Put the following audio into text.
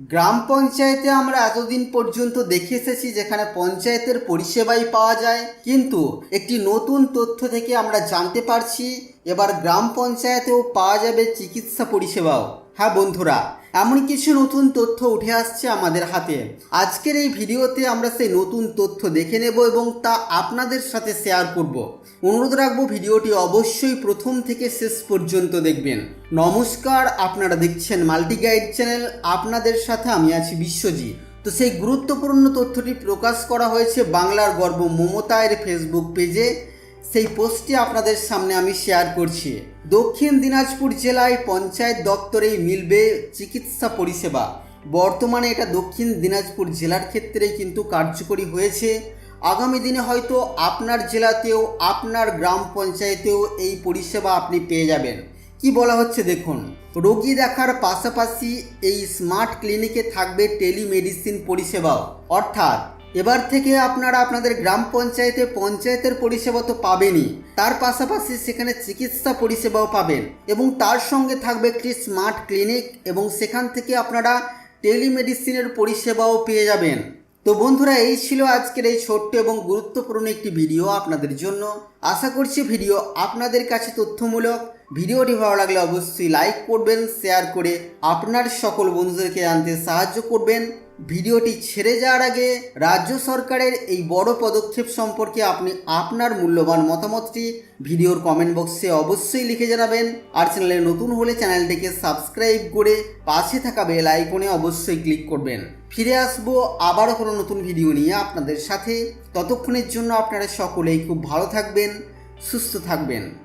গ্রাম পঞ্চায়েতে আমরা এতদিন পর্যন্ত দেখে এসেছি যেখানে পঞ্চায়েতের পরিষেবাই পাওয়া যায়। কিন্তু একটি নতুন তথ্য থেকে আমরা জানতে পারছি, এবার গ্রাম পঞ্চায়েতেও পাওয়া যাবে চিকিৎসা পরিষেবাও। হ্যাঁ বন্ধুরা এমন কিছু নতুন তথ্য উঠে আসছে আমাদের হাতে। আজকের এই ভিডিওতে আমরা সেই নতুন তথ্য দেখে নেব এবং তা আপনাদের সাথে শেয়ার করব। অনুরোধ রাখব ভিডিওটি অবশ্যই প্রথম থেকে শেষ পর্যন্ত দেখবেন। নমস্কার, আপনারা দেখছেন মাল্টি গাইড চ্যানেল। আপনাদের সাথে আমি আছি বিশ্বজিৎ। তো সেই গুরুত্বপূর্ণ তথ্যটি প্রকাশ করা হয়েছে বাংলার গর্ব মমতায়ের ফেসবুক পেজে। সেই পোস্টটি আপনাদের সামনে আমি শেয়ার করছি। দক্ষিণ দিনাজপুর জেলায় পঞ্চায়েত দপ্তরেই মিলবে চিকিৎসা পরিষেবা। বর্তমানে এটা দক্ষিণ দিনাজপুর জেলার ক্ষেত্রেই কিন্তু কার্যকরী হয়েছে। আগামী দিনে হয়তো আপনার জেলাতেও, আপনার গ্রাম পঞ্চায়েতেও এই পরিষেবা আপনি পেয়ে যাবেন। কি বলা হচ্ছে দেখুন, রোগী দেখার পাশাপাশি এই স্মার্ট ক্লিনিকে থাকবে টেলিমেডিসিন পরিষেবাও। অর্থাৎ এবার থেকে আপনারা আপনাদের গ্রাম পঞ্চায়েতে পঞ্চায়েতের পরিষেবা তো পাবেনই। তার পাশাপাশি সেখানে চিকিৎসা পরিষেবাও পাবেন এবং তার সঙ্গে থাকবে একটি স্মার্ট ক্লিনিক এবং সেখান থেকে আপনারা টেলিমেডিসিনের পরিষেবাও পেয়ে যাবেন। তো বন্ধুরা, এই ছিল আজকের এই ছোট্ট এবং গুরুত্বপূর্ণ একটি ভিডিও আপনাদের জন্য। আশা করছি ভিডিও আপনাদের কাছে তথ্যমূলক। ভিডিওটি ভালো লাগলে অবশ্যই লাইক করবেন, শেয়ার করে আপনার সকল বন্ধুদেরকে জানতে সাহায্য করবেন। ভিডিওটি ছেড়ে যাওয়ার আগে রাজ্য সরকারের এই বড় পদক্ষেপ সম্পর্কে আপনি আপনার মূল্যবান মতামতটি ভিডিওর কমেন্ট বক্সে অবশ্যই লিখে জানাবেন। আর চ্যানেলে নতুন হলে চ্যানেলটিকে সাবস্ক্রাইব করে পাশে থাকা বেল আইকনে অবশ্যই ক্লিক করবেন। ফিরে আসব আবারও কোনো নতুন ভিডিও নিয়ে আপনাদের সাথে। ততক্ষণের জন্য আপনারা সকলেই খুব ভালো থাকবেন, সুস্থ থাকবেন।